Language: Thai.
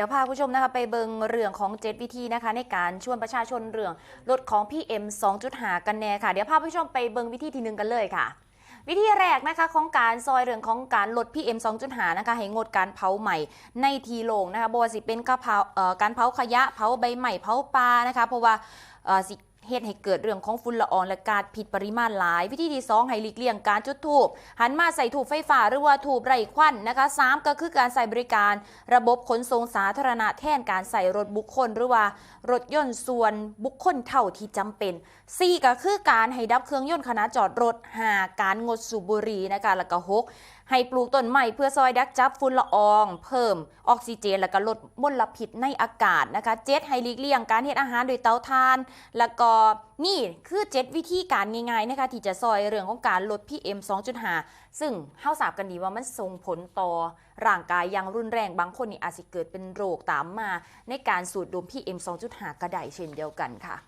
ดี๋ยวพาผู้ชมนะคะไปเบิงเรื่องของ7วิธีนะคะ ในการชวนประชาชนเรื่องลดของ PM 2.5กันแน่ค่ะ เดี๋ยวพาผู้ชมไปเบิงวิธีที่หนึ่งกันเลยค่ะ วิธีแรกนะคะของการซอยเรื่องของการลด PM 2.5นะคะให้งดการเผาใหม่ในทีโล่งนะคะบ่ว่าสิเป็นกระเผาการเผาขยะเผาใบใหม่เผาปลานะคะเพราะว่าสิ เหตุให้เกิดเรื่องของฝุ่นละอองและการผิดปริมาณหลาย วิธีที่ 2 ให้หลีกเลี่ยงการจุดทูบหันมาใส่ถูบไฟฟ้าหรือว่าถูบไร้ควันนะคะ 3 ก็คือการใส่บริการ ระบบขนส่งสาธารณะแทนการใส่รถบุคคล หรือว่ารถยนต์ส่วนบุคคลเท่าที่จำเป็น 4 ก็คือการให้ดับเครื่องยนต์ขณะจอดรถ5การงดสูบบุหรี่นะคะแล้วก็6ให้ปลูกต้นไม้เพื่อซอยดักจับฝุ่นละออง เพิ่มออกซิเจน แล้วก็ลดมลพิษในอากาศนะคะเจ็ดให้หลีกเลี่ยงการเฮ็ดอาหารโดยเตาถ่าน แล้วก็นี่คือ 7 วิธีการง่ายๆนะคะที่จะซอยเรื่องของการลด PM 2.5 ซึ่งเฮาทราบกันดีว่ามันส่งผลต่อร่างกายอย่างรุนแรงบางคนนี่อาจจะเกิดเป็นโรคตามมา ในการสูดดม PM 2.5 กระไดเช่นเดียวกันค่ะ